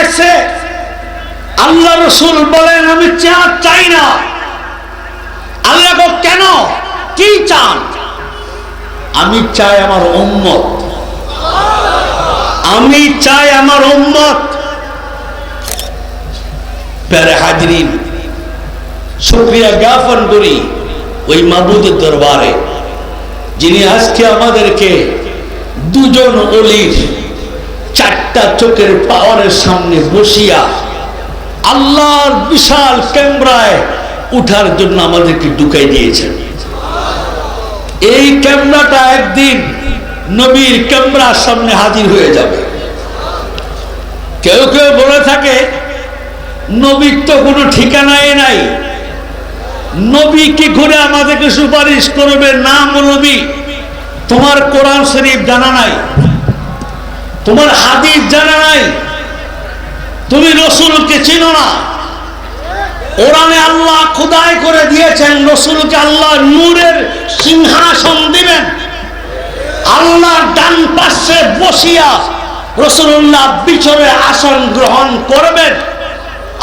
আসছে আল্লাহ রসুল বলেন, আমি চাই না। আল্লাহ কেন? কি চান? আমি চাই আমার উম্মত। আমি চাই আমার উম্মত। প্যারে হাজরিন জ্ঞাপন করি ওই মাবুদের দরবারে, যিনি আজকে আমাদেরকে দুজন অলির চারটা চোখের পাওয়ারের সামনে বসিয়া আল্লাহর বিশাল ক্যামেরায় উঠার জন্য আমাদেরকে ঢুকাই দিয়েছেন। এই ক্যামেরাটা একদিন নবীর ক্যামেরার সামনে হাজির হয়ে যাবে। কেউ কেউ বলে থাকে, নবীর তো কোনো ঠিকানাই নাই। নবী কি ঘুরে আমাদেরকে সুপারিশ করবে? নাম নবী তোমার কোরআন শরীফ জানা নাই। তোমার হাদিস জানা নাই। তুমি রসুলকে চিনো না। ওরানে আল্লাহ খুদাই করে দিয়েছেন, রসুলকে আল্লাহ নূরের সিংহাসন দিবেন। আল্লাহ ডান পাশে বসিয়া রসুল্লাহ বিচরে আসন গ্রহণ করবেন।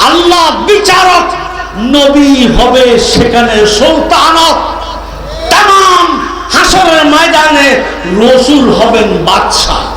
আল্লাহ বিচারক নবী হবে সেখানে সুলতানত তাম হাসরের ময়দানে রসুল হবেন বাদশাহ।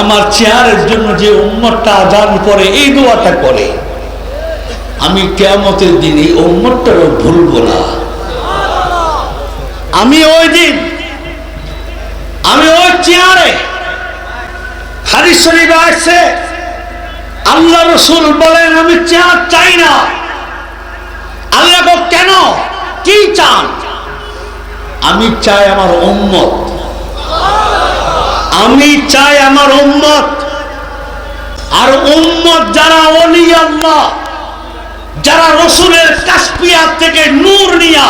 আমার চেয়ারের জন্য যে উম্মতটা আদান করে এই দোয়াটা করে আমি কেয়ামতের দিন এই উম্মতটারও ভুলবো না। আমি ওই দিন, আমি ওই চেয়ারে হাদিস শরীফে আসছে, আল্লাহ রসুল বলেন, আমি চেয়ার চাই না। আল্লাহ কেন? কি চান? আমি চাই আমার উম্মত আমি চাই আমার উম্মত। আর উম্মত যারা অলি আল্লাহ, যারা রসুলের কাশপিয়া থেকে নূর নিয়া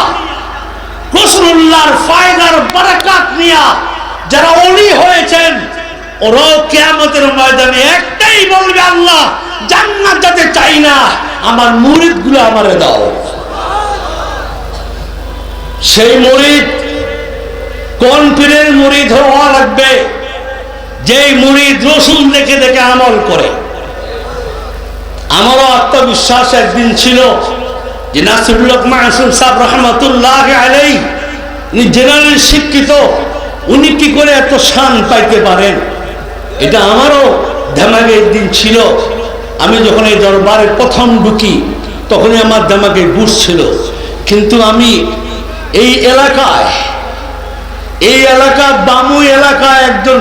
রসুল্লাহর ফায়দার বারাকাত নিয়া যারা অলি হয়েছেন, ওরাও কেয়ামতের ময়দানে একটাই বলবে, আল্লাহ, জান্নাত যাতে চাই না, আমার মুরিদগুলো আমারে দাও। সেই মুরিদ কোন পীরের মুরিদ হওয়া লাগবে? যেই মুরিদ রসুন দেখে দেখে আমল করে। আমারও আত্মবিশ্বাস একদিন ছিল যে জেনারেল শিক্ষিত, উনি কি করে এত শান পাইতে পারেন? এটা আমারও ধামাগে একদিন ছিল। আমি যখন এই দরবারে প্রথম ঢুকি, তখনই আমার ধামাগে ছিল। কিন্তু আমি এই এলাকায়, এই একজন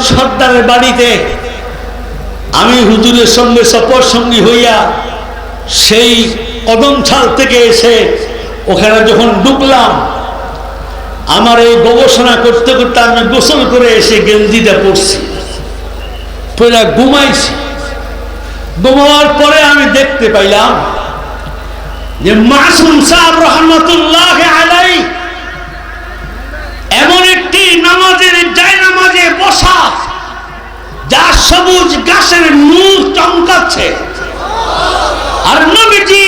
সর্দারের বাড়িতে আমি হুজুরের সঙ্গে সফর সঙ্গী হইয়া সেই কদম ছাল থেকে এসে ওখানে যখন ঢুকলাম, আমার এই গবেষণা করতে করতে আমি গোসল করে এসে গেঞ্জিটা পড়ছি পুরা ঘুমাইছি। ঘুমাবার পরে আমি দেখতে পাইলাম যে মাসুম সাহেব রহমতুল্লাহ চমকাচ্ছে আর নবীজি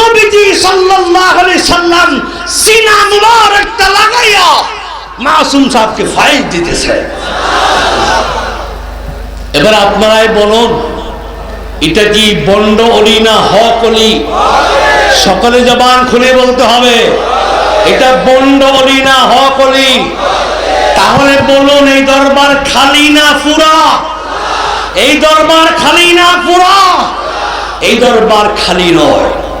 নবীজি সাল্লাল্লাহু আলাইহি সাল্লাম সিনা মুবারকটা লাগাইয়া মাসুম সাহেবকে ফাইল দিতেছে। এবার আপনারাই বলুন, এটা কি বন্ড অলি না হক অলি? সকালে জবান খুলে বলতে হবে, এটা বন্ড অলি না হক অলি? তাহলে বলুন, এই দরবার খালি না পুরা এই দরবার খালি না পুরা। এই দরবার খালি নয়।